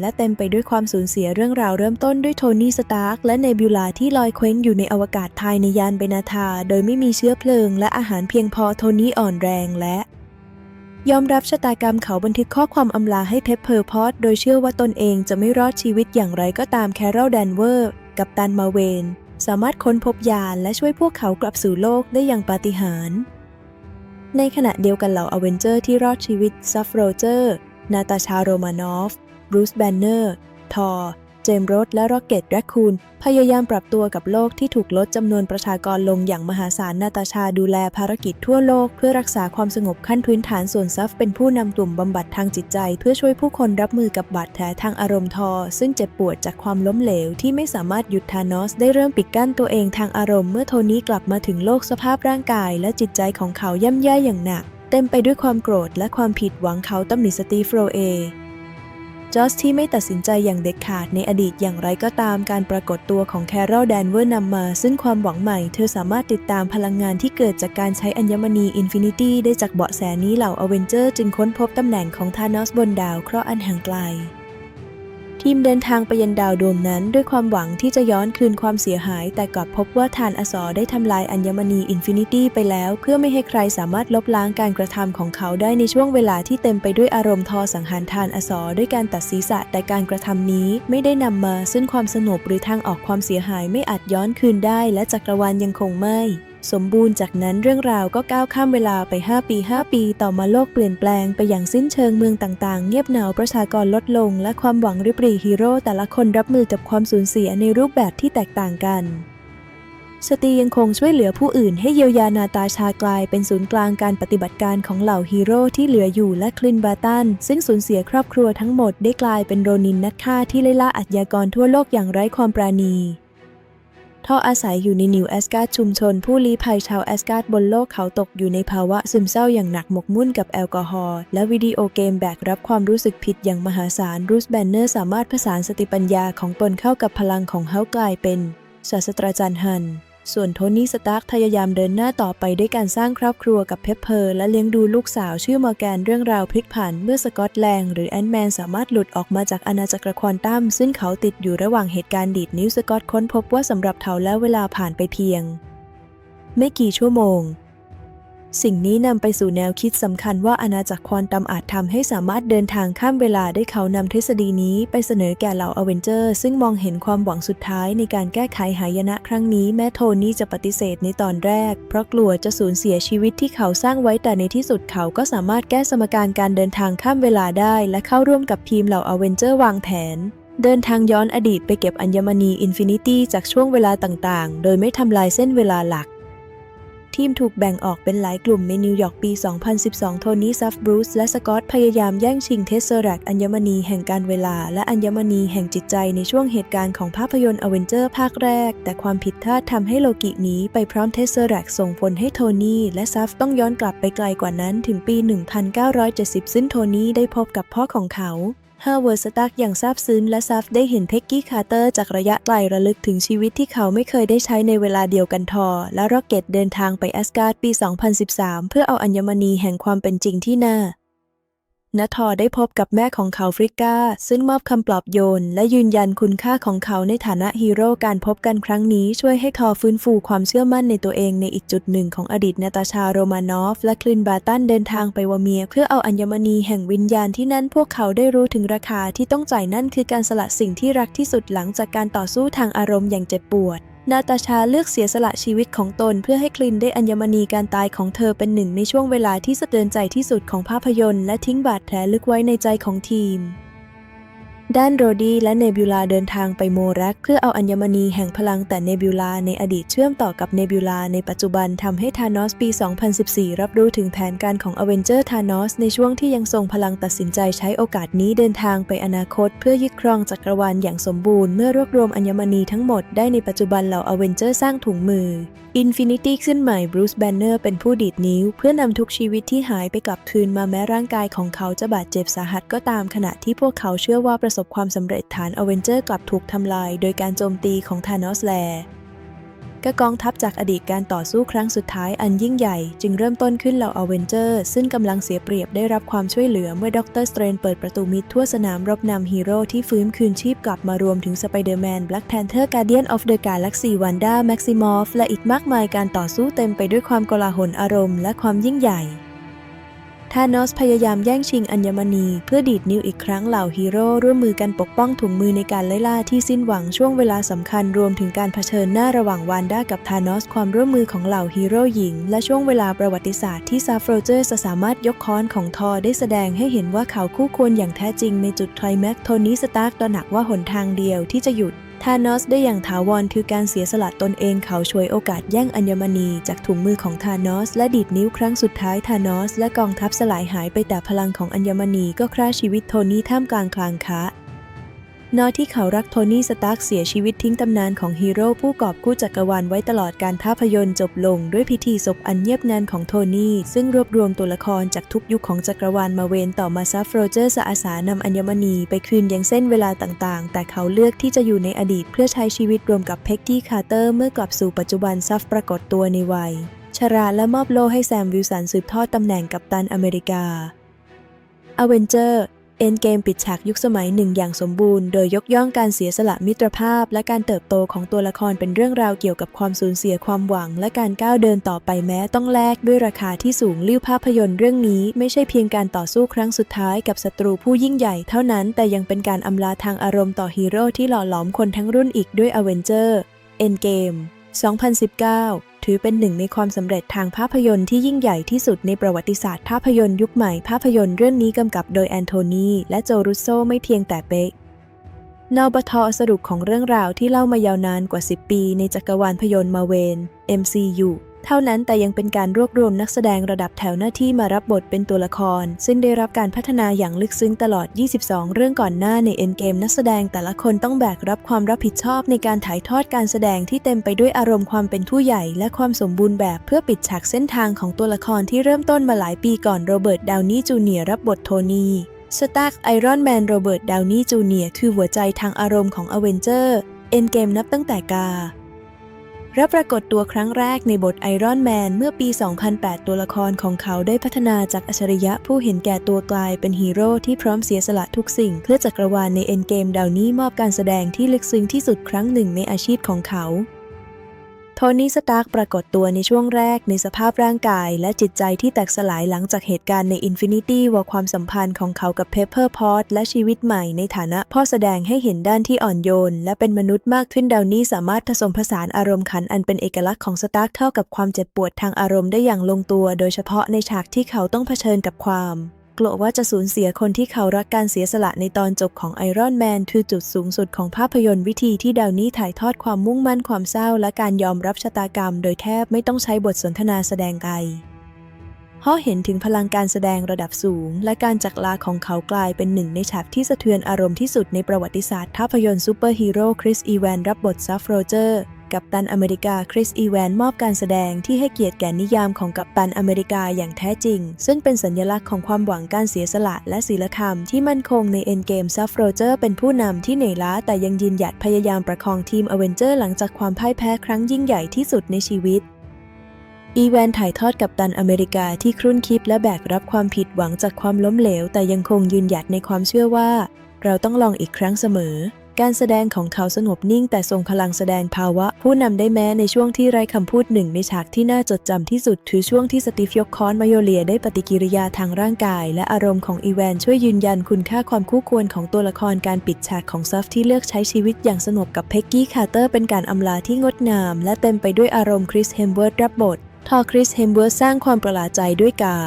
และเต็มไปด้วยความสูญเสียเรื่องราวเริ่มต้นด้วยโทนี่สตาร์กและเนบิวลาที่ลอยเคว้งอยู่ในอวกาศภายในยานเบนาธา โดยไม่มีเชื้อเพลิง และอาหารเพียงพอโทนี่อ่อนแรงและ ยอมรับชะตากรรมเขาบันทึกข้อความอำลาให้เพปเพอร์พอตโดยเชื่อว่าตนเองจะไม่รอดชีวิตอย่างไรก็ตามแคโรลแดนเวอร์กับตันมาเวน สามารถค้นพบยานและช่วยพวกเขากลับสู่โลกได้อย่างปาฏิหาริย์ในขณะเดียวกันเหล่าอเวนเจอร์ที่รอดชีวิตซัฟโรเจอร์ นาตาชาโรมานอฟ บรูซแบนเนอร์ ทอร์เจมส์โรสและร็อกเก็ตแรคคูนพยายามปรับตัวกับโลกที่ถูกลดจำนวนประชากรลงอย่างมหาศาลนาตาชาดูแลภารกิจทั่วโลก เพื่อรักษาความสงบขั้นพื้นฐานส่วนซัฟเป็นผู้นำกลุ่มบำบัดทางจิตใจ เพื่อช่วยผู้คนรับมือกับบาดแผลทางอารมณ์ทอ ซึ่งเจ็บปวดจากความล้มเหลวที่ไม่สามารถหยุดธานอสได้เริ่มปิดกั้นตัวเองทางอารมณ์เมื่อโทนี้กลับมาถึงโลกสภาพร่างกาย และจิตใจของเขาย่ำแย่อย่างหนัก เต็มไปด้วยความโกรธและความผิดหวังเขาตำหนิสตีฟโรเอ จอสที่ไม่ตัดสินใจอย่างเด็ดขาดในอดีตอย่างไรก็ตามการปรากฏตัวของแคโรลแดนเวอร์นำมา ซึ่งความหวังใหม่ เธอสามารถติดตามพลังงานที่เกิดจากการใช้อัญมณีอินฟินิตี้ได้จากเบาะแสนี้เหล่าอเวนเจอร์จึงค้นพบตำแหน่งของธานอสบนดาวเคราะห์อันห่างไกล ทีมเดินทางไปยันดาวดวงนั้น ด้วยความหวังที่จะย้อนคืนความเสียหาย แต่กลับพบว่าทานอสอได้ทำลายอัญมณีอินฟินิตี้ไปแล้ว เพื่อไม่ให้ใครสามารถลบล้างการกระทำของเขาได้ในช่วงเวลาที่เต็มไปด้วยอารมณ์ทอสังหารทานอสอด้วยการตัดศีรษะ แต่การกระทำนี้ไม่ได้นำมาซึ่งความสงบหรือทางออกความเสียหายไม่อาจย้อนคืนได้ และจักรวาลยังคงไม่ สมบูรณ์จากนั้นเรื่องราวก็ก้าวข้ามเวลาไป 5 ปี 5 ปี ต่อมาโลกเปลี่ยนแปลงไปอย่างสิ้นเชิงเมืองต่างๆ เงียบเหงาประชากรลดลง และความหวังริบหรี่ฮีโร่แต่ละคนรับมือกับความสูญเสียในรูปแบบที่แตกต่างกันสตียังคงช่วยเหลือผู้อื่นให้เยียวยานาตาชากลายเป็นศูนย์กลางการปฏิบัติการของเหล่าฮีโร่ที่เหลืออยู่และคลินบาตัน ซึ่งสูญเสียครอบครัวทั้งหมดได้กลายเป็นโรนินนักฆ่าที่ไล่ล่าอาชญากรทั่วโลกอย่างไร้ความปราณี ท่ออาศัยอยู่ในนิวแอสการ์ดชุมชน ผู้ลี้ภัยชาวแอสการ์ดบนโลกเขาตกอยู่ในภาวะซึมเศร้าอย่างหนักหมกมุ่นกับแอลกอฮอล์และวิดีโอเกมแบกรับความรู้สึกผิดอย่างมหาศาลรูสแบนเนอร์สามารถผสานสติปัญญาของตนเข้ากับพลังของเฮากลายเป็นศาสตราจารย์ฮัน ส่วนโทนี่สตาร์กพยายามเดินหน้าต่อไปด้วยการสร้างครอบครัวกับเพปเพอร์และเลี้ยงดูลูกสาวชื่อมอร์แกนเรื่องราวพลิกผันเมื่อสกอตแลงหรือแอนแมนสามารถหลุดออกมาจากอาณาจักรควอนตัมซึ่งเขาติดอยู่ระหว่างเหตุการณ์ดีดนิ้วสกอตค้นพบว่าสำหรับเขาแล้วเวลาผ่านไปเพียง ไม่กี่ชั่วโมง สิ่งนี้นำไปสู่แนวคิดสำคัญว่าอาณาจักรควอนตัมอาจทำให้สามารถเดินทางข้ามเวลาได้เขานำทฤษฎีนี้ไปเสนอแก่เหล่าอเวนเจอร์ ซึ่งมองเห็นความหวังสุดท้ายในการแก้ไขหายนะครั้งนี้แม้โทนี่จะปฏิเสธในตอนแรก เพราะกลัวจะสูญเสียชีวิตที่เขาสร้างไว้แต่ในที่สุดเขาก็สามารถแก้สมการการเดินทางข้ามเวลาได้ และเข้าร่วมกับทีมเหล่าอเวนเจอร์วางแผนเดินทางย้อนอดีตไปเก็บอัญมณีอินฟินิตี้จากช่วงเวลาต่างๆ โดยไม่ทำลายเส้นเวลาหลัก ทีมถูกแบ่งออกเป็นหลายกลุ่มในนิวยอร์กปี 2012 โทนี่ซัฟบรูซและสกอตพยายามแย่งชิงเทสเซอร์แรกอัญมณีแห่งการเวลา และอัญมณีแห่งจิตใจในช่วงเหตุการณ์ของภาพยนตร์อเวนเจอร์ภาคแรก แต่ความผิดพลาดทำให้โลกิหนีไปพร้อมเทสเซอร์แรกส่งผลให้โทนี่และซัฟต้องย้อนกลับไปไกลกว่านั้นถึงปี 1970 ซึ่งโทนี่ได้พบกับพ่อของเขา ฮาร์เวิร์ดสตักอย่างซาบซึ้งและซัฟได้เห็นเพ็กกี้คาร์เตอร์จากระยะไกลระลึกถึงชีวิตที่เขาไม่เคยได้ใช้ในเวลาเดียวกันทอ และร็อกเก็ตเดินทางไปแอสการ์ดปี 2013 เพื่อเอาอัญมณีแห่งความเป็นจริงที่หน้า นทอได้พบกับแม่ของเขาฟริก้า ซึ่งมอบคำปลอบโยน และยืนยันคุณค่าของเขาในฐานะฮีโร่การพบกันครั้งนี้ช่วยให้ทอฟื้นฟูความเชื่อมั่นในตัวเองในอีกจุดหนึ่งของอดีตนาตาชาโรมานอฟ และคลินบาตันเดินทางไปวาเมีย เพื่อเอาอัญมณีแห่งวิญญาณที่นั่นพวกเขาได้รู้ถึงราคาที่ต้องจ่ายนั่นคือการสละสิ่งที่รักที่สุดหลังจากการต่อสู้ทางอารมณ์อย่างเจ็บปวด นาตาชาเลือกเสียสละชีวิตของตนเพื่อให้คลินได้อัญมณีการตายของเธอเป็นหนึ่งในช่วงเวลาที่สะเทือนใจที่สุดของภาพยนตร์และทิ้งบาดแผลลึกไว้ในใจของทีม ด้านโรดี้และเนบิวลาเดินทางไปโมรัก เพื่อเอาอัญมณีแห่งพลังแต่เนบิวลาในอดีตเชื่อมต่อกับเนบิวลาในปัจจุบันทำให้ธานอสปี 2014 รับรู้ถึงแผนการของอเวนเจอร์ธานอสในช่วงที่ยังทรงพลังตัดสินใจใช้โอกาสนี้เดินทางไปอนาคต เพื่อยึดครองจักรวาลอย่างสมบูรณ์เมื่อรวบรวมอัญมณีทั้งหมดได้ในปัจจุบันเหล่าอเวนเจอร์สร้างถุงมืออินฟินิตี้ขึ้นใหม่บรูซแบนเนอร์เป็นผู้ดีดนิ้ว เพื่อนำทุกชีวิตที่หายไปกลับคืนมาแม้ร่างกายของเขาจะบาดเจ็บสาหัสก็ตามขณะที่พวกเขาเชื่อว่าประสบความสำเร็จฐานอเวนเจอร์กลับถูกทำลายโดยการโจมตีของธานอสแลก็กองทัพจากอดีตการต่อสู้ครั้งสุดท้ายอันยิ่งใหญ่จึงเริ่มต้นขึ้นเหล่าอเวนเจอร์ซึ่งกำลังเสียเปรียบได้รับความช่วยเหลือเมื่อด็อกเตอร์สเตรนเปิดประตูมิดทั่วสนามรบนำฮีโร่ที่ฟื้นคืนชีพกลับมารวมถึงสไปเดอร์แมนแบล็กแพนเทอร์การเดียนออฟเดอะกาแล็กซีวันด้าแม็กซิมอฟและอีกมากมายการต่อสู้เต็มไปด้วยความโกลาหลอารมณ์และความยิ่งใหญ่ ธานอสพยายามแย่งชิงอัญมณีเพื่อดีดนิ้วอีกครั้งเหล่าฮีโร่ร่วมมือกันปกป้องถุงมือในการไล่ล่าที่สิ้นหวังช่วงเวลาสำคัญรวมถึงการเผชิญหน้าระหว่างวานด้ากับธานอสความร่วมมือของเหล่าฮีโร่หญิง และช่วงเวลาประวัติศาสตร์ที่ซาฟโรเจอร์สามารถยกค้อนของทอได้แสดงให้เห็นว่าเขาคู่ควรอย่างแท้จริงในจุดไคลแม็กโทนี่สตาร์กตระหนักว่าหนทางเดียวที่จะหยุด ธานอสได้อย่างถาวรคือการเสียสละตนเองเขาช่วยโอกาสแย่งอัญมณีจากถุงมือของธานอส และดีดนิ้วครั้งสุดท้ายธานอส และกองทัพสลายหายไปแต่พลังของอัญมณีก็ฆ่าชีวิตโทนี่ท่ามกลางคลางคะ นอที่เขารักโทนี่สตาร์กเสียชีวิตทิ้งตำนานของฮีโร่ผู้กอบกู้จักรวาลไว้ตลอดการภาพยนตร์จบลงด้วยพิธีศพอันเงียบงันของโทนี่ซึ่งรวบรวมตัวละครจากทุกยุคของจักรวาลมาเวนต่อมาซัฟโรเจอร์สอาสานำอัญมณีไปคืนยังเส้นเวลาต่างๆ แต่เขาเลือกที่จะอยู่ในอดีตเพื่อใช้ชีวิตรวมกับเพ็กที่คาร์เตอร์เมื่อกลับสู่ปัจจุบันซัฟปรากฏตัวในวัยชราและมอบโล่ให้แซมวิลสันสืบทอดตำแหน่งกัปตันอเมริกาอเวนเจอร์ เอ็นเกมปิดฉากยุคสมัยหนึ่งอย่างสมบูรณ์ โดยยกย่องการเสียสละมิตรภาพ และการเติบโตของตัวละครเป็นเรื่องราวเกี่ยวกับความสูญเสียความหวัง และการก้าวเดินต่อไปแม้ต้องแลกด้วยราคาที่สูงลิ้วภาพยนตร์เรื่องนี้ไม่ใช่เพียงการต่อสู้ครั้งสุดท้ายกับศัตรูผู้ยิ่งใหญ่เท่านั้น แต่ยังเป็นการอำลาทางอารมณ์ต่อฮีโร่ที่หล่อหลอมคนทั้งรุ่นอีกด้วยอเวนเจอร์เอ็นเกม 2019 ถือเป็นหนึ่งในความสำเร็จทางภาพยนตร์ที่ยิ่งใหญ่ที่สุดในประวัติศาสตร์ภาพยนตร์ยุคใหม่ ภาพยนตร์เรื่องนี้กำกับโดยแอนโทนีและโจรุสโซไม่เพียงแต่เป๊ะนอบทสรุปของเรื่องราวที่เล่ามายาวนานกว่า 10 ปีในจักรวาลพยนตร์มาเวน MCU เท่านั้นแต่ยังเป็นการรวบรวมนักแสดงระดับแถวหน้าที่มารับบทเป็นตัวละคร ซึ่งได้รับการพัฒนาอย่างลึกซึ้งตลอด 22 เรื่องก่อนหน้าในเอ็นเกมนักแสดงแต่ละคนต้องแบกรับความรับผิดชอบในการถ่ายทอดการแสดงที่เต็มไปด้วยอารมณ์ความเป็นผู้ใหญ่ และความสมบูรณ์แบบเพื่อปิดฉากเส้นทางของตัวละครที่เริ่มต้นมาหลายปีก่อนโรเบิร์ตดาวนี่จูเนียร์รับบทโทนี่สตาร์กไอรอนแมนโรเบิร์ตดาวนี่จูเนียร์คือหัวใจทางอารมณ์ของอเวนเจอร์เอ็นเกมนับตั้งแต่กา รับปรากฏตัวครั้งแรกในบทไอรอนแมนเมื่อปี 2008 ตัวละครของเขาได้พัฒนาจากอัจฉริยะผู้เห็นแก่ตัวกลายเป็นฮีโร่ที่พร้อมเสียสละทุกสิ่ง เพื่อจักรวาลในเอ็นเกมดาวนี้มอบการแสดงที่ลึกซึ้งที่สุดครั้งหนึ่งในอาชีพของเขา ทนี่สตาร์กปรากฏตัวในช่วงแรกในสภาพร่างกาย และจิตใจที่แตกสลายหลังจากเหตุการณ์ใน Infinity ว่าความสัมพันธ์ของเขากับเพเปอร์พอตและชีวิตใหม่ในฐานะพ่อแสดงให้เห็นด้านที่อ่อนโยน และเป็นมนุษย์มากขึ้นดาวนี่สามารถผสมผสานอารมณ์ขันอันเป็นเอกลักษณ์ของสตาร์กเข้ากับความเจ็บปวดทางอารมณ์ได้อย่างลงตัว โดยเฉพาะในฉากที่เขาต้องเผชิญกับความ กลัวว่าจะสูญเสียคนที่เขารักการเสียสละในตอนจบของไอรอนแมนคือจุดสูงสุดของภาพยนตร์วิธีที่ดาวนี้ถ่ายทอดความมุ่งมั่นความเศร้า และการยอมรับชะตากรรม โดยแทบไม่ต้องใช้บทสนทนาแสดงไกลเพราเห็นถึงพลังการแสดงระดับสูง และการจักลาของเขากลายเป็นหนึ่งในฉากที่สะเทือนอารมณ์ที่สุดในประวัติศาสตร์ภาพยนตร์ซูเปอร์ฮีโร่คริสอีแวนรับบทซัฟโรเจอร์ กัปตันอเมริกาคริสอีแวนมอบการแสดงที่ให้เกียรติแก่นิยามของกัปตันอเมริกาอย่างแท้จริง ซึ่งเป็นสัญลักษณ์ของความหวังการเสียสละและศีลธรรมที่มั่นคงในเอ็นเกมซัฟโรเจอร์เป็นผู้นำที่เหนื่อยล้าแต่ยังยืนหยัดพยายามประคองทีมอเวนเจอร์หลังจากความพ่ายแพ้ครั้งยิ่งใหญ่ที่สุดในชีวิตอีแวนถ่ายทอดกับตันอเมริกาที่ครุ่นคิดและแบกรับความผิดหวังจากความล้มเหลว แต่ยังคงยืนหยัดในความเชื่อว่า เราต้องลองอีกครั้งเสมอ การแสดงของเขาสงบนิ่งแต่ทรงพลังแสดงภาวะ ผู้นำได้แม้ในช่วงที่ไร้คำพูดหนึ่งในฉากที่น่าจดจำที่สุด คือช่วงที่สตีฟยกค้อนมาโยเลียได้ปฏิกิริยาทางร่างกาย และอารมณ์ของอีแวนช่วยยืนยันคุณค่าความคู่ควรของตัวละครการปิดฉากของซัฟที่เลือกใช้ชีวิตอย่างสงบกับเพ็กกี้คาร์เตอร์เป็นการอำลาที่งดงาม และเต็มไปด้วยอารมณ์คริสเฮมเวิร์ดรับบททอคริสเฮมเวิร์ดสร้างความประหลาดใจด้วยกา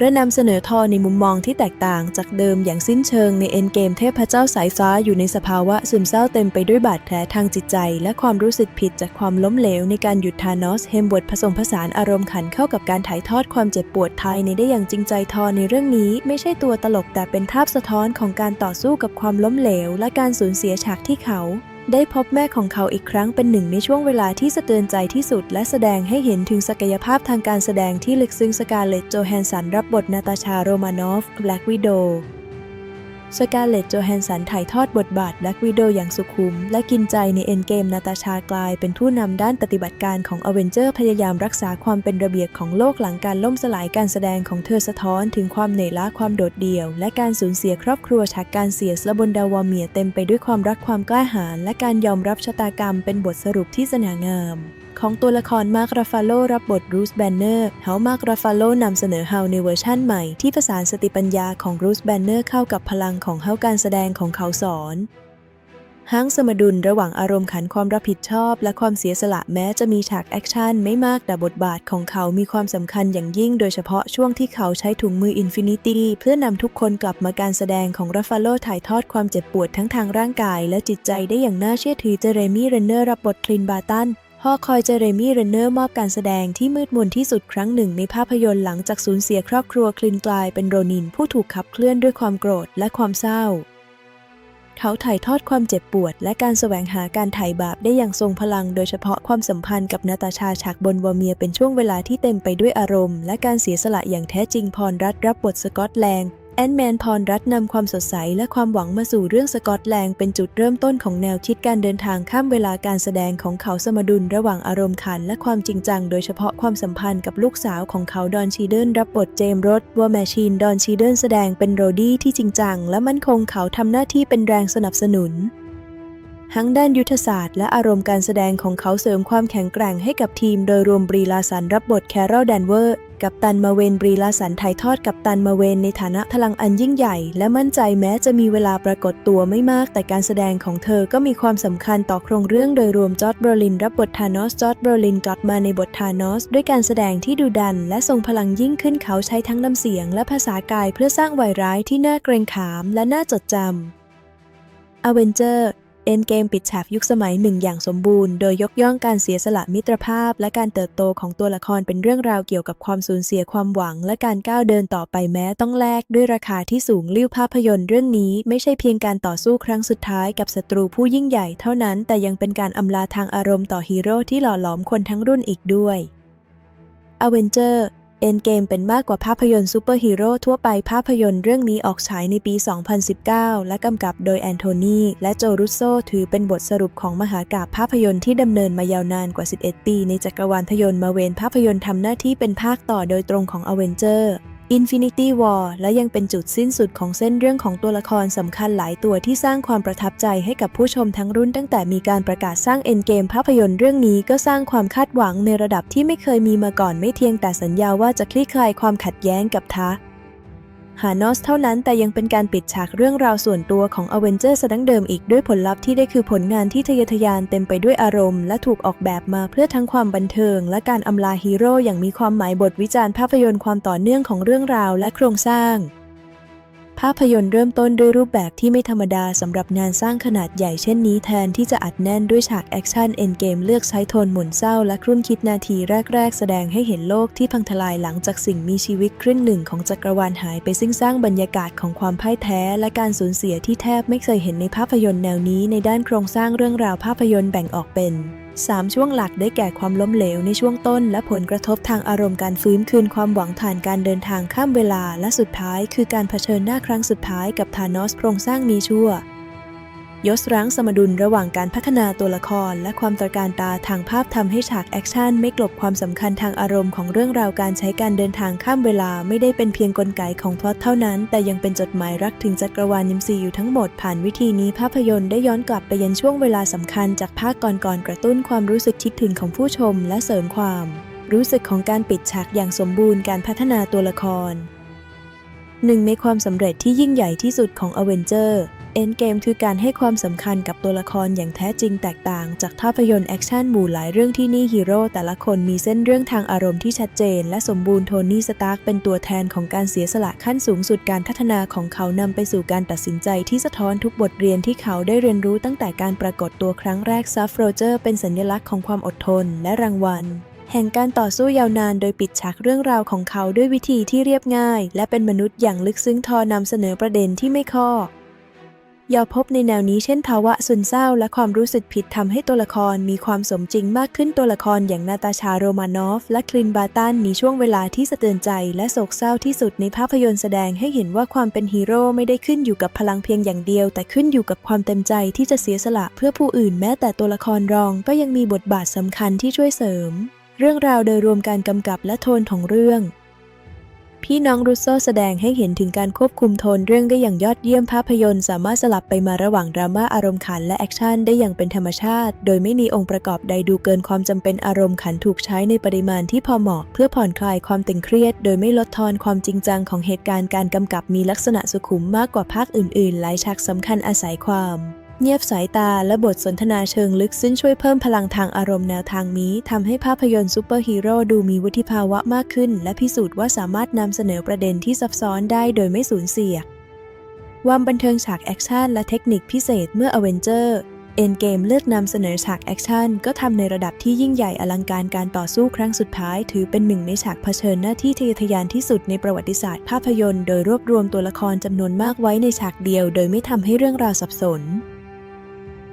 และนำเสนอทอในมุมมองที่แตกต่างจากเดิมอย่างสิ้นเชิงในเอ็นเกมเทพเจ้าสายฟ้าอยู่ในสภาวะซึมเศร้าเต็มไปด้วยบาดแผลทางจิตใจ และความรู้สึกผิดจากความล้มเหลวในการหยุดธานอสเฮมเวิร์ดผสมผสานอารมณ์ขันเข้ากับการถ่ายทอดความเจ็บปวดภายในได้อย่างจริงใจทอในเรื่องนี้ ไม่ใช่ตัวตลกแต่เป็นภาพสะท้อนของการต่อสู้กับความล้มเหลว และการสูญเสียฉากที่เขา ได้พบแม่ของเขาอีกครั้งเป็นหนึ่งในช่วงเวลาที่สะเทือนใจที่สุด และแสดงให้เห็นถึงศักยภาพทางการแสดงที่ลึกซึ้งสกาเลตโจแฮนสันรับบทนาตาชาโรมานอฟแบล็กวิโด สกาเลตโจแฮนสันถ่ายทอดบทบาทแบล็กวิดโออย่างสุขุม และกินใจในเอ็นเกมนาตาชากลายเป็นผู้นำด้านปฏิบัติการของอเวนเจอร์พยายามรักษาความเป็นระเบียบของโลกหลังการล่มสลายการแสดงของเธอสะท้อนถึงความเหนื่อยล้าความโดดเดี่ยว และการสูญเสียครอบครัวฉากการเสียสละบนดาวเมียเต็มไปด้วยความรักความกล้าหาญและการยอมรับชะตากรรมเป็นบทสรุปที่สง่างามของตัวละครมาร์คราฟาโลรับบทรูสแบนเนอร์เฮามาร์คราฟาโลนำเสนอเฮาในเวอร์ชั่นใหม่ที่ผสานสติปัญญาของรูสแบนเนอร์เข้ากับพลังของเฮาการแสดงของเขาสอนห้างสมดุลระหว่างอารมณ์ขันความรับผิดชอบ และความเสียสละแม้จะมีฉากแอคชั่นไม่มากแต่บทบาทของเขามีความสำคัญอย่างยิ่งโดยเฉพาะช่วงที่เขาใช้ถุงมืออินฟินิตี้เพื่อนำทุกคนกลับมาการแสดงของราฟาโลถ่ายทอดความเจ็บปวดทั้งทางร่างกายและจิตใจได้อย่างน่าเชื่อถือเจเรมี่เรนเนอร์รับบทคลินบาตัน ฮอคอยเจเรมี่เรนเนอร์มอบการแสดงที่มืดมนที่สุดครั้งหนึ่งในภาพยนตร์หลังจากสูญเสียครอบครัวคลินกลายเป็นโรนินผู้ถูกขับเคลื่อนด้วยความโกรธและความเศร้า เขาถ่ายทอดความเจ็บปวด และการแสวงหาการไถ่บาปได้อย่างทรงพลัง โดยเฉพาะความสัมพันธ์กับนาตาชาฉากบนวอเมียเป็นช่วงเวลาที่เต็มไปด้วยอารมณ์ และการเสียสละอย่างแท้จริงพรรัฐรับบทสกอตแลง แอนแมนพรรัตนำความสดใสและความหวังมาสู่เรื่องสกอตแลนด์เป็นจุดเริ่มต้นของแนวคิดการเดินทางข้ามเวลาการแสดงของเขาสมดุลระหว่างอารมณ์ขันและความจริงจัง โดยเฉพาะความสัมพันธ์กับลูกสาวของเขาดอนชีเดินรับบทเจมส์รดวัวแมชชีนดอนชีเดินแสดงเป็นโรดี้ที่จริงจัง และมั่นคงเขาทำหน้าที่เป็นแรงสนับสนุนทั้งด้านยุทธศาสตร์และอารมณ์การแสดงของเขาเสริมความแข็งแกร่งให้กับทีมโดยรวมบรีลาสันรับบทแคโรลแดนเวอร์ กับตันมาเวนบรีลาสันถ่ายทอดกับตันมาเวนในฐานะพลังอันยิ่งใหญ่ และมั่นใจแม้จะมีเวลาปรากฏตัวไม่มาก แต่การแสดงของเธอก็มีความสำคัญต่อโครงเรื่องโดยรวมจอร์ดเบรลินรับบทธานอสจอร์ดเบรลินกลับมาในบทธานอสด้วยการแสดงที่ดุดัน และทรงพลังยิ่งขึ้นเขาใช้ทั้งน้ำเสียง และภาษากายเพื่อสร้างวัยร้ายที่น่าเกรงขามและน่าจดจำอเวนเจอร์ เอ็นเกมปิดฉากยุคสมัยหนึ่งอย่างสมบูรณ์ โดยยกย่องการเสียสละมิตรภาพ และการเติบโตของตัวละครเป็นเรื่องราวเกี่ยวกับความสูญเสียความหวัง และการก้าวเดินต่อไปแม้ต้องแลกด้วยราคาที่สูงลิ้วภาพยนตร์เรื่องนี้ ไม่ใช่เพียงการต่อสู้ครั้งสุดท้ายกับศัตรูผู้ยิ่งใหญ่เท่านั้น แต่ยังเป็นการอำลาทางอารมณ์ต่อฮีโร่ที่หล่อหลอมคนทั้งรุ่นอีกด้วยอเวนเจอร์ เอ็นเกมเป็นมากกว่าภาพยนตร์ซูเปอร์ฮีโร่ทั่วไปภาพยนตร์เรื่องนี้ออกฉายในปี 2019 และกำกับโดยแอนโทนีและโจรุสโซถือเป็นบทสรุปของมหากาพภาพยนตร์ที่ดำเนินมายาวนานกว่า 11 ปี ในจักรวาลภาพยนตร์มาเวนภาพยนตร์ทำหน้าที่เป็นภาคต่อโดยตรงของอเวนเจอร์ Infinity War และยังเป็นจุดสิ้นสุดของเส้นเรื่องของตัวละครสำคัญหลายตัวที่สร้างความประทับใจให้กับผู้ชมทั้งรุ่นตั้งแต่มีการประกาศสร้างเอ็นเกมภาพยนตร์เรื่องนี้ก็สร้างความคาดหวังในระดับที่ไม่เคยมีมาก่อนไม่เทียงแต่สัญญาว่าจะคลี่คลายความขัดแย้งกับทา หานอสเท่านั้นแต่ยังเป็นการปิดฉากเรื่องราวส่วนตัวของอเวนเจอร์สดั้งเดิมอีกด้วยผลลัพธ์ที่ได้คือผลงานที่ทะเยอทะยานเต็มไปด้วยอารมณ์ และถูกออกแบบมาเพื่อทั้งความบันเทิง และการอำลาฮีโร่อย่างมีความหมายบทวิจารณ์ภาพยนตร์ความต่อเนื่องของเรื่องราวและโครงสร้าง ภาพยนตร์เริ่มต้นด้วยรูปแบบที่ไม่ธรรมดาสำหรับงานสร้างขนาดใหญ่เช่นนี้แทนที่จะอัดแน่นด้วยฉากแอคชั่นเอ็นเกมเลือกใช้โทนหมุนเศร้าและครุ่นคิดนาทีแรก ๆ แสดงให้เห็นโลกที่พังทลายหลังจากสิ่งมีชีวิตครึ่งหนึ่งของจักรวาลหายไปซึ่งสร้างบรรยากาศของความพ่ายแท้และการสูญเสียที่แทบไม่เคยเห็นในภาพยนตร์แนวนี้ในด้านโครงสร้างเรื่องราวภาพยนตร์แบ่งออกเป็น 3 ช่วงหลักได้แก่ความล้มเหลวในช่วงต้น และผลกระทบทางอารมณ์การฟื้นคืนความหวังผ่านการเดินทางข้ามเวลาและสุดท้าย คือการเผชิญหน้าครั้งสุดท้ายกับธานอสโครงสร้างมีชั่ว ยศรั้งสมดุลระหว่างการพัฒนาตัวละคร และความตระการตาทางภาพทำให้ฉากแอคชั่นไม่กลบความสำคัญทางอารมณ์ของเรื่องราวการใช้การเดินทางข้ามเวลาไม่ได้เป็นเพียงกลไกของพล็อตเท่านั้น แต่ยังเป็นจดหมายรักถึงจักรวาลยิมซีอยู่ทั้งหมดผ่านวิธีนี้ภาพยนตร์ได้ย้อนกลับไปยันช่วงเวลาสำคัญจากภาคก่อนๆกระตุ้นความรู้สึกคิดถึงของผู้ชม และเสริมความ รู้สึกของการปิดฉากอย่างสมบูรณ์การพัฒนาตัวละคร หนึ่งในความสำเร็จที่ยิ่งใหญ่ที่สุดของ a v e n g e r Endgame คือการให้ความสำคัญกับตัวละครอย่างแท้จริงแตกต่าง จากภาพยนตร์แอคชั่นหมู่หลายเรื่องที่นี่ฮีโร่แต่ละคนมีเส้นเรื่องทางอารมณ์ที่ชัดเจน และสมบูรณ์โทนี่สตาร์กเป็นตัวแทนของการเสียสละขั้นสูงสุดการพัฒนาของเขานำไปสู่การตัดสินใจที่สะท้อนทุกบทเรียนที่เขาได้เรียนรู้ตั้งแต่การปรากฏตัวครั้งแรกซัฟโรเจอร์เป็นสัญลักษณ์ของความอดทนและรางวัล แห่งการต่อสู้ยาวนานโดยปิดฉากเรื่องราวของเขาด้วยวิธีที่เรียบง่าย และเป็นมนุษย์อย่างลึกซึ้งทอนำเสนอประเด็นที่ไม่ข้อยาพบในแนวนี้เช่นภาวะซึมเศร้าและความรู้สึกผิดทำให้ตัวละครมีความสมจริงมากขึ้นตัวละครอย่างนาตาชาโรมานอฟ และคลินบาตันมีช่วงเวลาที่สะเทือนใจและโศกเศร้าที่สุดในภาพยนตร์แสดงให้เห็นว่าความเป็นฮีโร่ไม่ได้ขึ้นอยู่กับพลังเพียงอย่างเดียว แต่ขึ้นอยู่กับความเต็มใจที่จะเสียสละเพื่อผู้อื่นแม้แต่ตัวละครรองก็ยังมีบทบาทสำคัญที่ช่วยเสริม เรื่องราวโดยรวมการกำกับและโทนของเรื่อง พี่น้องรุสโซแสดงให้เห็นถึงการควบคุมโทนเรื่องได้อย่างยอดเยี่ยมภาพยนตร์ สามารถสลับไปมาระหว่างดราม่าอารมณ์ขันและแอคชั่นได้อย่างเป็นธรรมชาติ โดยไม่มีองค์ประกอบใดดูเกินความจำเป็นอารมณ์ขันถูกใช้ในปริมาณที่พอเหมาะ เพื่อผ่อนคลายความตึงเครียด โดยไม่ลดทอนความจริงจังของเหตุการณ์การกำกับมีลักษณะสุขุมมากกว่าภาคอื่นๆ หลายฉากสำคัญอาศัยความ เงียบสายตาและบทสนทนาเชิงลึกซึ่งช่วยเพิ่มพลังทางอารมณ์แนวทางนี้ทำให้ภาพยนตร์ซูเปอร์ฮีโร่ดูมีวุฒิภาวะมากขึ้น และพิสูจน์ว่าสามารถนำเสนอประเด็นที่ซับซ้อนได้โดยไม่สูญเสียความบันเทิงฉากแอคชั่นและเทคนิคพิเศษเมื่ออเวนเจอร์เอ็นเกมเลือกนำเสนอฉากแอคชั่นก็ทำในระดับที่ยิ่งใหญ่อลังการการต่อสู้ครั้งสุดท้าย ถือเป็นหนึ่งในฉากเผชิญหน้าที่ทะเยอทะยานที่สุดในประวัติศาสตร์ภาพยนตร์โดยรวบรวมตัวละครจำนวนมากไว้ในฉากเดียว โดยไม่ทำให้เรื่องราวสับสน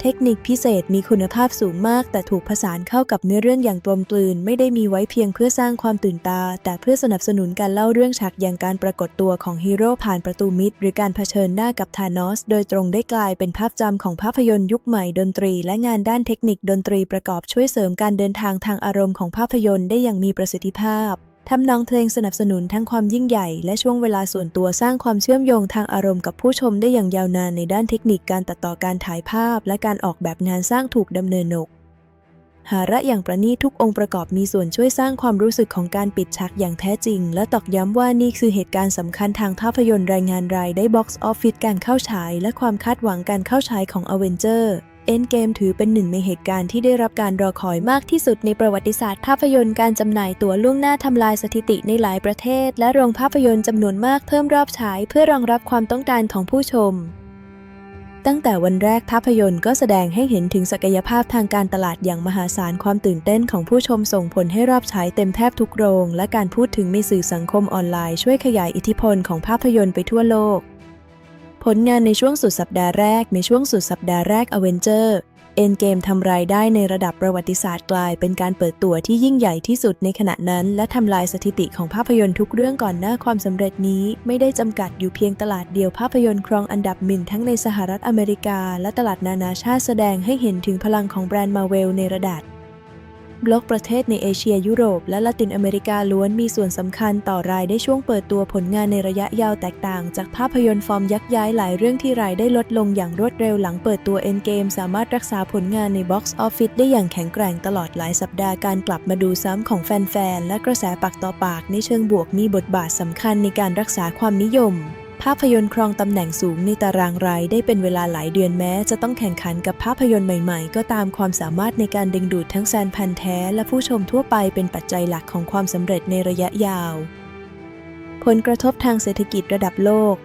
เทคนิคพิเศษมีคุณภาพสูงมาก แต่ถูกผสานเข้ากับเนื้อเรื่องอย่างกลมกลืน ไม่ได้มีไว้เพียงเพื่อสร้างความตื่นตา แต่เพื่อสนับสนุนการเล่าเรื่องฉากอย่างการปรากฏตัวของฮีโร่ผ่านประตูมิดหรือการเผชิญหน้ากับธานอส โดยตรงได้กลายเป็นภาพจำของภาพยนตร์ยุคใหม่ดนตรี และงานด้านเทคนิคดนตรีประกอบช่วยเสริมการเดินทางทางอารมณ์ของภาพยนตร์ได้อย่างมีประสิทธิภาพ ทำนองเพลงสนับสนุนทั้งความยิ่งใหญ่และช่วงเวลาส่วนตัวสร้างความเชื่อมโยงทางอารมณ์กับผู้ชมได้อย่างยาวนานในด้านเทคนิคการตัดต่อการถ่ายภาพ และการออกแบบงานสร้างถูกดำเนินนก หาระอย่างประณีตทุกองค์ประกอบมีส่วนช่วยสร้างความรู้สึกของการปิดฉากอย่างแท้จริง และตอกย้ำว่านี่คือเหตุการณ์สำคัญทางภาพยนตร์รายงานรายได้บ็อกซ์ออฟฟิศการเข้าฉาย และความคาดหวังการเข้าฉายของอเวนเจอร์ เอ็นเกมถือเป็นหนึ่งในเหตุการณ์ที่ได้รับการรอคอยมากที่สุดในประวัติศาสตร์ภาพยนตร์การจำหน่ายตั๋วล่วงหน้าทำลายสถิติในหลายประเทศ และโรงภาพยนตร์จำนวนมากเพิ่มรอบฉายเพื่อรองรับความต้องการของผู้ชม ตั้งแต่วันแรกภาพยนตร์ก็แสดงให้เห็นถึงศักยภาพทางการตลาดอย่างมหาศาลความตื่นเต้นของผู้ชมส่งผลให้รอบฉายเต็มแทบทุกโรง และการพูดถึงในสื่อสังคมออนไลน์ช่วยขยายอิทธิพลของภาพยนตร์ไปทั่วโลก ผลงานในช่วงสุดสัปดาห์แรกในช่วงสุดสัปดาห์แรกอเวนเจอร์เอ็นเกมทำรายได้ในระดับประวัติศาสตร์กลายเป็นการเปิดตัวที่ยิ่งใหญ่ที่สุดในขณะนั้น และทำลายสถิติของภาพยนตร์ทุกเรื่องก่อนหน้าความสำเร็จนี้ ไม่ได้จำกัดอยู่เพียงตลาดเดียวภาพยนตร์ครองอันดับหนึ่งทั้งในสหรัฐอเมริกา และตลาดนานาชาติแสดงให้เห็นถึงพลังของแบรนด์มาเวลในระดับ บล็อกประเทศในเอเชียยุโรป และละตินอเมริกาล้วนมีส่วนสำคัญต่อรายได้ช่วงเปิดตัวผลงานในระยะยาวแตกต่าง จากภาพยนตร์ฟอร์มยักษ์ย้ายหลายเรื่องที่รายได้ลดลงอย่างรวดเร็วหลังเปิดตัวเอ็นเกมสามารถรักษาผลงานในบ็อกซ์ออฟฟิศได้อย่างแข็งแกร่งตลอดหลายสัปดาห์การกลับมาดูซ้ำของแฟนๆและกระแสปากต่อปากในเชิงบวกมีบทบาทสำคัญในการรักษาความนิยม ภาพยนตร์ครองตำแหน่งสูงในตารางรายได้เป็นเวลาหลายเดือนแม้ จะต้องแข่งขันกับภาพยนตร์ใหม่ๆ ก็ตามความสามารถในการดึงดูดทั้งแฟนพันธ์แท้ และผู้ชมทั่วไปเป็นปัจจัยหลักของความสำเร็จในระยะยาว ผลกระทบทางเศรษฐกิจระดับโลก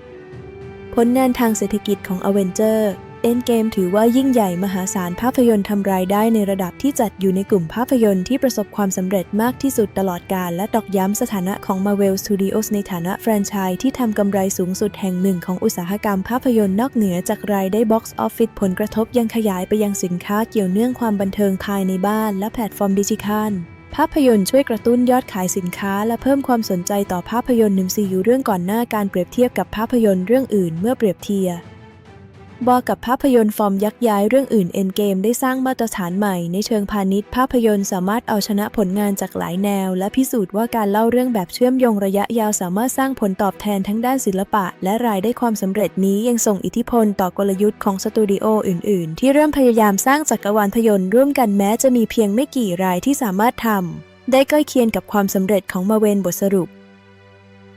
ผลงานทางเศรษฐกิจของอเวนเจอร์ เอ็นเกมถือว่ายิ่งใหญ่มหาศาลภาพยนตร์ทำรายได้ในระดับที่จัดอยู่ในกลุ่มภาพยนตร์ที่ประสบความสำเร็จมากที่สุดตลอดกาลและตอกย้ำสถานะของ Marvel Studios ในฐานะแฟรนไชส์ที่ทำกำไรสูงสุดแห่งหนึ่งของอุตสาหกรรมภาพยนตร์นอกเหนือจากรายได้บ็อกซ์ออฟฟิศผลกระทบยังขยายไปยังสินค้าเกี่ยวเนื่องความบันเทิงภายในบ้านและแพลตฟอร์มดิจิทัลภาพยนตร์ช่วยกระตุ้นยอดขายสินค้า และเพิ่มความสนใจต่อภาพยนตร์ MCU เรื่องก่อนหน้าการเปรียบเทียบกับภาพยนตร์เรื่องอื่นเมื่อเปรียบเทียบ กับภาพยนตร์ฟอร์มยักษ์ย้ายเรื่องอื่นเอ็นเกมได้สร้างมาตรฐานใหม่ ในเชิงพาณิชย์ภาพยนตร์สามารถเอาชนะผลงานจากหลายแนว และพิสูจน์ว่าการเล่าเรื่องแบบเชื่อมโยงระยะยาวสามารถสร้างผลตอบแทนทั้งด้านศิลปะ และรายได้ความสำเร็จนี้ยังส่งอิทธิพลต่อกลยุทธ์ของสตูดิโออื่น ๆ ที่เริ่มพยายามสร้างจักรวาลภาพยนตร์ร่วมกันแม้จะมีเพียงไม่กี่รายที่สามารถทำได้ใกล้เคียงกับความสำเร็จของมาเวนบทสรุป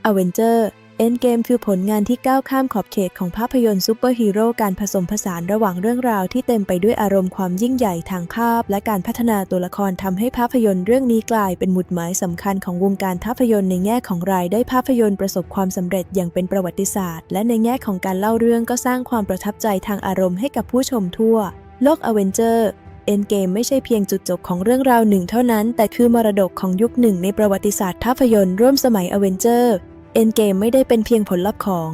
a v e n g e r เอ็นเกมคือผลงานที่ก้าวข้ามขอบเขตของภาพยนตร์ซูเปอร์ฮีโร่การผสมผสานระหว่างเรื่องราวที่เต็มไปด้วยอารมณ์ความยิ่งใหญ่ทางภาพ และการพัฒนาตัวละครทำให้ภาพยนตร์เรื่องนี้กลายเป็นหมุดหมายสำคัญของวงการภาพยนตร์ในแง่ของรายได้ภาพยนตร์ประสบความสำเร็จอย่างเป็นประวัติศาสตร์ และในแง่ของการเล่าเรื่องก็สร้างความประทับใจทางอารมณ์ให้กับผู้ชมทั่ว โลกอเวนเจอร์เอ็นเกมไม่ใช่เพียงจุดจบของเรื่องราวหนึ่งเท่านั้น แต่คือมรดกของยุคหนึ่งในประวัติศาสตร์ภาพยนตร์ร่วมสมัยอเวนเจอร์ เอ็นเกมไม่ได้เป็นเพียงผลลัพธ์ของ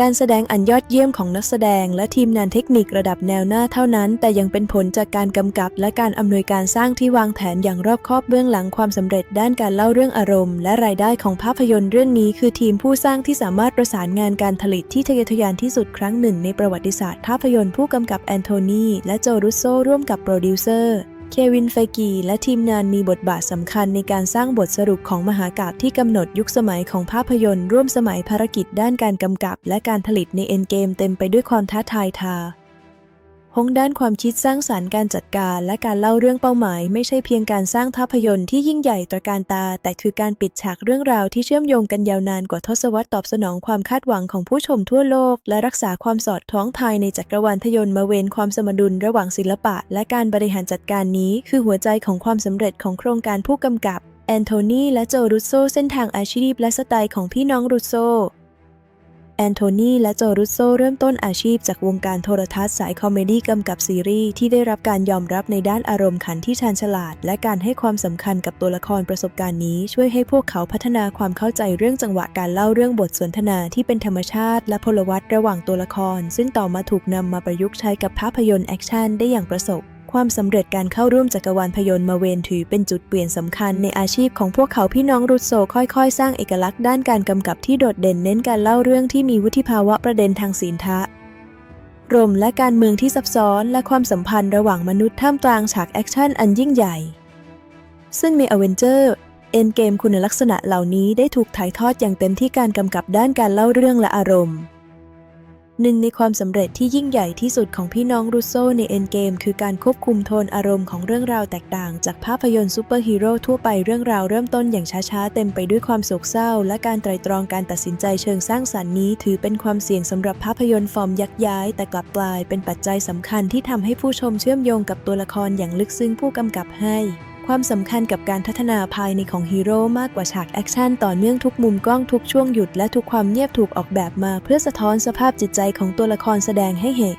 การแสดงอันยอดเยี่ยมของนักแสดงและทีมงานเทคนิคระดับแนวหน้าเท่านั้น แต่ยังเป็นผลจากการกำกับและการอำนวยการสร้างที่วางแผนอย่างรอบคอบเบื้องหลังความสำเร็จด้านการเล่าเรื่องอารมณ์ และรายได้ของภาพยนตร์เรื่องนี้คือทีมผู้สร้างที่สามารถประสานงานการผลิตที่ทะเยอทะยานที่สุดครั้งหนึ่งในประวัติศาสตร์ภาพยนตร์ผู้กำกับแอนโทนีและโจรุสโซร่วมกับโปรดิวเซอร์ เควินไฟกีและทีมงานมีบทบาทสำคัญในการสร้างบทสรุปของมหากาบที่กำหนดยุคสมัยของภาพยนตร์ร่วมสมัยภารกิจด้านการกำกับ และการผลิตในเอ็นเกมเต็มไปด้วยความท้าทายทา ห้องด้านความคิดสร้างสารรค์การจัดการและการเล่าเรื่องเป้าหมาย ไม่ใช่เพียงการสร้างภาพยนตร์ที่ยิ่งใหญ่ตระการตา แต่คือการปิดฉากเรื่องราวที่เชื่อมโยงกันยาวนานกว่าทศวรรษตอบสนองความคาดหวังของผู้ชมทั่วโลก และรักษาความสอดคล้องภายในจักรวาลพยนตร์มาเวนความสมดุลระหว่างศิลปะ และการบริหารจัดการนี้ คือหัวใจของความสำเร็จของโครงการผู้กำกับแอนโทนีและโจรุสโซเส้นทางอาชีพและสไตล์ของพี่น้องรุสโซ แอนโทนีและโจรุสโซเริ่มต้นอาชีพจากวงการโทรทัศน์สายคอมเมดี้กำกับซีรีส์ที่ได้รับการยอมรับในด้านอารมณ์ขันที่ชาญฉลาด และการให้ความสำคัญกับตัวละครประสบการณ์นี้ ช่วยให้พวกเขาพัฒนาความเข้าใจเรื่องจังหวะการเล่าเรื่องบทสนทนาที่เป็นธรรมชาติ และพลวัตระหว่างตัวละคร ซึ่งต่อมาถูกนำมาประยุกต์ใช้กับภาพยนตร์แอคชั่นได้อย่างประสบ ความสำเร็จการเข้าร่วมจักรวาลพยนตร์มาเวนถือเป็นจุดเปลี่ยนสำคัญในอาชีพของพวกเขาพี่น้องรุสโซค่อยๆ สร้างเอกลักษณ์ด้านการกำกับที่โดดเด่นเน้นการเล่าเรื่องที่มีวุฒิภาวะประเด็นทางศีลธะรมและการเมืองที่ซับซ้อนและความสัมพันธ์ระหว่างมนุษย์ท่ามกลางฉากแอคชั่นอันยิ่งใหญ่ ซึ่งในอเวนเจอร์เอ็นเกมคุณลักษณะเหล่านี้ได้ถูกถ่ายทอดอย่างเต็มที่การกำกับด้านการเล่าเรื่องและอารมณ์ หนึ่งในความสำเร็จที่ยิ่งใหญ่ที่สุดของพี่น้องรูโซในเอ็นเกมคือการควบคุมโทนอารมณ์ของเรื่องราวแตกต่าง จากภาพยนตร์ซูเปอร์ฮีโร่ทั่วไปเรื่องราวเริ่มต้นอย่างช้าๆ เต็มไปด้วยความโศกเศร้า และการไตรตรองการตัดสินใจเชิงสร้างสรรค์นี้ ถือเป็นความเสี่ยงสำหรับภาพยนตร์ฟอร์มยักย้าย แต่กลับกลายเป็นปัจจัยสำคัญที่ทำให้ผู้ชมเชื่อมโยงกับตัวละครอย่างลึกซึ้งผู้กำกับให้ ความสำคัญกับการพัฒนาภายในของฮีโร่มากกว่าฉากแอคชั่นต่อเนื่องทุกมุมกล้องทุกช่วงหยุดและทุกความเงียบถูกออกแบบมา เพื่อสะท้อนสภาพจิตใจของตัวละครแสดงให้เห็น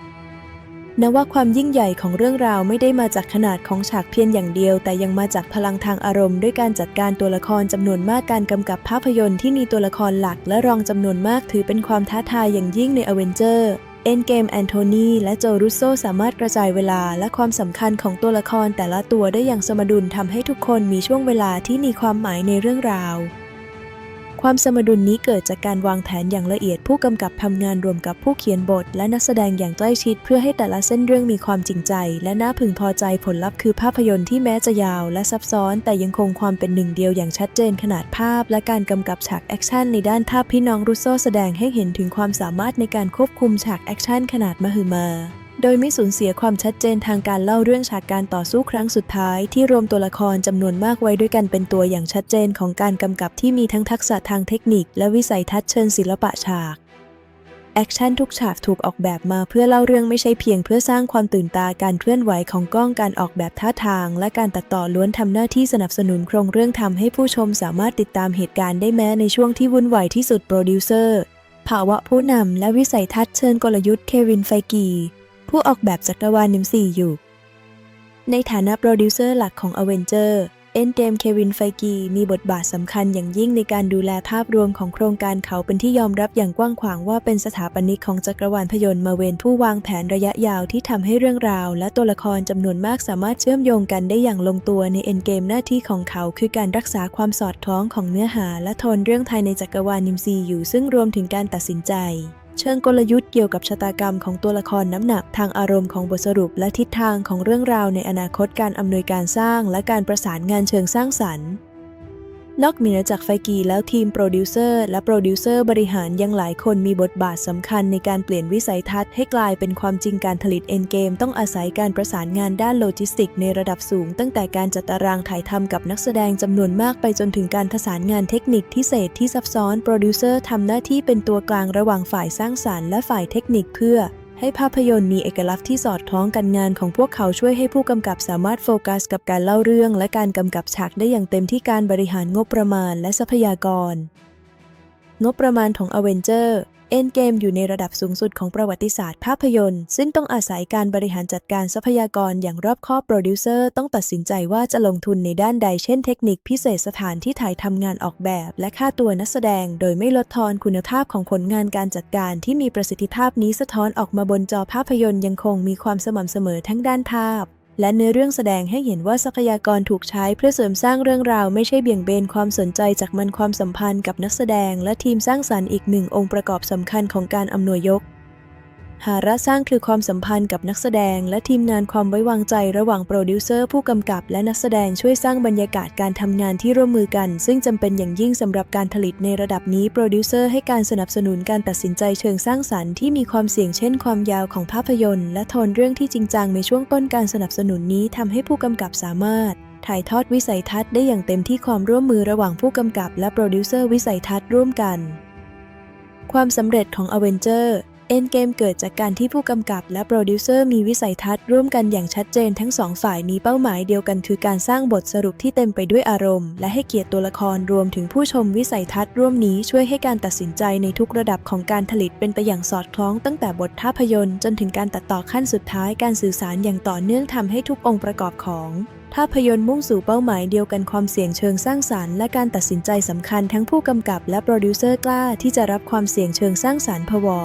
นว่าความยิ่งใหญ่ของเรื่องราวไม่ได้มาจากขนาดของฉากเพียงอย่างเดียว แต่ยังมาจากพลังทางอารมณ์ด้วยการจัดการตัวละครจำนวนมากการกำกับภาพยนตร์ที่มีตัวละครหลักและรองจำนวนมากถือเป็นความท้าทายอย่างยิ่งในอเวนเจอร์ เอ็นเกมแอนโทนีและโจรุสโซสามารถกระจายเวลาและความสำคัญของตัวละครแต่ละตัวได้อย่างสมดุลทำให้ทุกคนมีช่วงเวลาที่มีความหมายในเรื่องราว ความสมดุลนี้เกิดจากการวางแผนอย่างละเอียดผู้กำกับทำงานรวมกับผู้เขียนบท และนักแสดงอย่างใกล้ชิด เพื่อให้แต่ละเส้นเรื่องมีความจริงใจ และน่าพึงพอใจผลลัพธ์คือภาพยนตร์ที่แม้จะยาว และซับซ้อน แต่ยังคงความเป็นหนึ่งเดียวอย่างชัดเจนขนาดภาพ และการกำกับฉากแอคชั่นในด้านภาพพี่น้องรุโซแสดงให้เห็นถึงความสามารถในการควบคุมฉากแอคชั่นขนาดมหึมา โดยไม่สูญเสียความชัดเจนทางการเล่าเรื่องฉากการต่อสู้ครั้งสุดท้าย ที่รวมตัวละครจำนวนมากไว้ด้วยกันเป็นตัวอย่างชัดเจนของการกำกับที่มีทั้งทักษะทางเทคนิค และวิสัยทัศน์เชิงศิลปะฉากแอคชั่นทุกฉากถูกออกแบบมาเพื่อเล่าเรื่องไม่ใช่เพียงเพื่อสร้างความตื่นตาการเคลื่อนไหวของกล้องการออกแบบท่าทาง และการตัดต่อล้วนทำหน้าที่สนับสนุนโครงเรื่องทำให้ผู้ชมสามารถติดตามเหตุการณ์ได้แม้ในช่วงที่วุ่นวายที่สุดโปรดิวเซอร์ภาวะผู้นำและวิสัยทัศน์เชิญกลยุทธ์เควินไฟกี ผู้ออกแบบจักรวาลนิมซีอยู่ ในฐานะโปรดิวเซอร์หลักของ a v e n g e r เอ็นเดมเควินไฟกีมีบทบาทสำคัญอย่างยิ่งในการดูแลภาพรวมของโครงการเขาเป็นที่ยอมรับอย่างกว้างขวางว่าเป็นสถาปนิกของจักรวาลพยนตร์มาเวนผู้วางแผนระยะยาวที่ทำให้เรื่องราว และตัวละครจำนวนมากสามารถเชื่อมโยงกันได้อย่างลงตัวในเอ็นเกมหน้าที่ของเขาคือการรักษาความสอดคล้องของเนื้อหา และโทนเรื่องภายในจักรวาลนิมซีอยู่ซึ่งรวมถึงการตัดสินใจ เชิงกลยุทธ์เกี่ยวกับชะตากรรมของตัวละครน้ำหนัก ทางอารมณ์ของบทสรุปและทิศทางของเรื่องราวในอนาคตการอำนวยการสร้าง และการประสานงานเชิงสร้างสรรค์ นอกเหนือจากไฟกีแล้วทีมโปรดิวเซอร์และโปรดิวเซอร์บริหารยังหลายคนมีบทบาทสำคัญในการเปลี่ยนวิสัยทัศน์ให้กลายเป็นความจริงการผลิตเอ็นเกมต้องอาศัยการประสานงานด้านโลจิสติกในระดับสูง ตั้งแต่การจัดตารางถ่ายทำกับนักแสดงจำนวนมากไปจนถึงการประสานงานเทคนิคพิเศษที่ซับซ้อนโปรดิวเซอร์ทำหน้าที่เป็นตัวกลางระหว่างฝ่ายสร้างสรรค์และฝ่ายเทคนิคเพื่อ ให้ภาพยนตร์มีเอกลักษณ์ที่สอดคล้องกันงานของพวกเขาช่วยให้ผู้กำกับสามารถโฟกัสกับการเล่าเรื่อง และการกำกับฉากได้อย่างเต็มที่การบริหารงบประมาณและทรัพยากร งบประมาณของอเวนเจอร์ เอ็นเกมอยู่ในระดับสูงสุดของประวัติศาสตร์ภาพยนตร์ ซึ่งต้องอาศัยการบริหารจัดการทรัพยากรอย่างรอบคอบโปรดิวเซอร์ต้องตัดสินใจว่าจะลงทุนในด้านใดเช่นเทคนิคพิเศษสถานที่ถ่ายทำงานออกแบบ และค่าตัวนักแสดง โดยไม่ลดทอนคุณภาพของผลงานการจัดการที่มีประสิทธิภาพนี้สะท้อนออกมาบนจอภาพยนตร์ยังคงมีความสม่ำเสมอทั้งด้านภาพ และเนื้อเรื่องแสดงให้เห็นว่าทรัพยากรถูกใช้เพื่อเสริมสร้างเรื่องราวไม่ใช่เบี่ยงเบนความสนใจจากมันความสัมพันธ์กับนักแสดง และทีมสร้างสรรค์อีกหนึ่งองค์ประกอบสำคัญของการอำนวยยก หาระสร้างคือความสัมพันธ์กับนักแสดง และทีมงานความไว้วางใจระหว่างโปรดิวเซอร์ผู้กำกับและนักแสดงช่วยสร้างบรรยากาศการทำงานที่ร่วมมือกัน ซึ่งจำเป็นอย่างยิ่งสำหรับการผลิตในระดับนี้โปรดิวเซอร์ให้การสนับสนุนการตัดสินใจเชิงสร้างสรรค์ที่มีความเสี่ยงเช่นความยาวของภาพยนตร์ และโทนเรื่องที่จริงจังในช่วงต้นการสนับสนุนนี้ทำให้ผู้กำกับสามารถถ่ายทอดวิสัยทัศน์ได้อย่างเต็มที่ความร่วมมือระหว่างผู้กำกับและโปรดิวเซอร์วิสัยทัศน์ร่วมกัน ความสำเร็จของ a v e n g e r Endgame เกิดจากการที่ผู้กำกับและโปรดิวเซอร์มีวิสัยทัศน์ร่วมกันอย่างชัดเจนทั้งสองฝ่ายมีเป้าหมายเดียวกันคือการสร้างบทสรุปที่เต็มไปด้วยอารมณ์ และให้เกียรติตัวละครรวมถึงผู้ชมวิสัยทัศน์ร่วมนี้ช่วยให้การตัดสินใจในทุกระดับของการผลิตเป็นไปอย่างสอดคล้องตั้งแต่บทภาพยนตร์ จนถึงการตัดต่อขั้นสุดท้ายการสื่อสารอย่างต่อเนื่องทำให้ทุกองค์ประกอบของภาพยนตร์มุ่งสู่เป้าหมายเดียวกันความเสี่ยงเชิงสร้างสารรค์และการตัดสินใจสำคัญทั้งผู้กำกับและโปรดิวเซอร์กล้าที่จะรับความเสี่ยงเชิงสร้างสารรค์พวอ